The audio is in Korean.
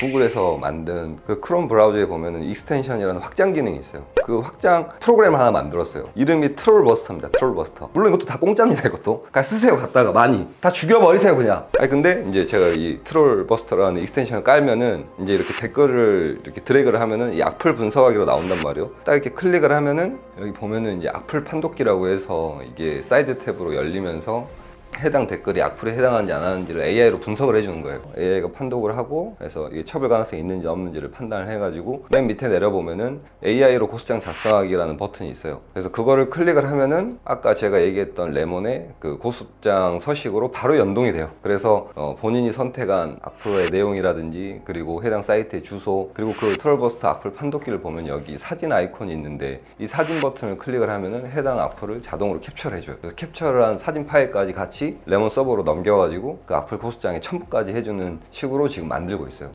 구글에서 만든 그 크롬 브라우저에 보면은 익스텐션이라는 확장 기능이 있어요. 그 확장 프로그램을 하나 만들었어요. 이름이 트롤버스터입니다. 트롤버스터. 물론 이것도 다 공짜입니다. 이것도. 그냥 쓰세요. 갖다가 많이. 다 죽여버리세요. 그냥. 아니 근데 이제 제가 이 트롤버스터라는 익스텐션을 깔면은 이제 이렇게 댓글을 이렇게 드래그를 하면은 이 악플 분석하기로 나온단 말이에요. 딱 이렇게 클릭을 하면은 여기 보면은 이제 악플 판독기라고 해서 이게 사이드 탭으로 열리면서 해당 댓글이 악플에 해당하는지 안 하는지를 AI로 분석을 해주는 거예요. AI가 판독을 하고 그래서 이게 처벌 가능성이 있는지 없는지를 판단을 해가지고 맨 밑에 내려보면은 AI로 고소장 작성하기라는 버튼이 있어요. 그래서 그거를 클릭을 하면은 아까 제가 얘기했던 레몬의 그 고소장 서식으로 바로 연동이 돼요. 그래서 어, 본인이 선택한 악플의 내용이라든지 그리고 해당 사이트의 주소 그리고 그 트롤버스터 악플 판독기를 보면 여기 사진 아이콘이 있는데 이 사진 버튼을 클릭을 하면은 해당 악플을 자동으로 캡처를 해줘요. 그래서 캡처를 한 사진 파일까지 같이 레몬 서버로 넘겨가지고 그 악플 고소장에 첨부까지 해주는 식으로 지금 만들고 있어요.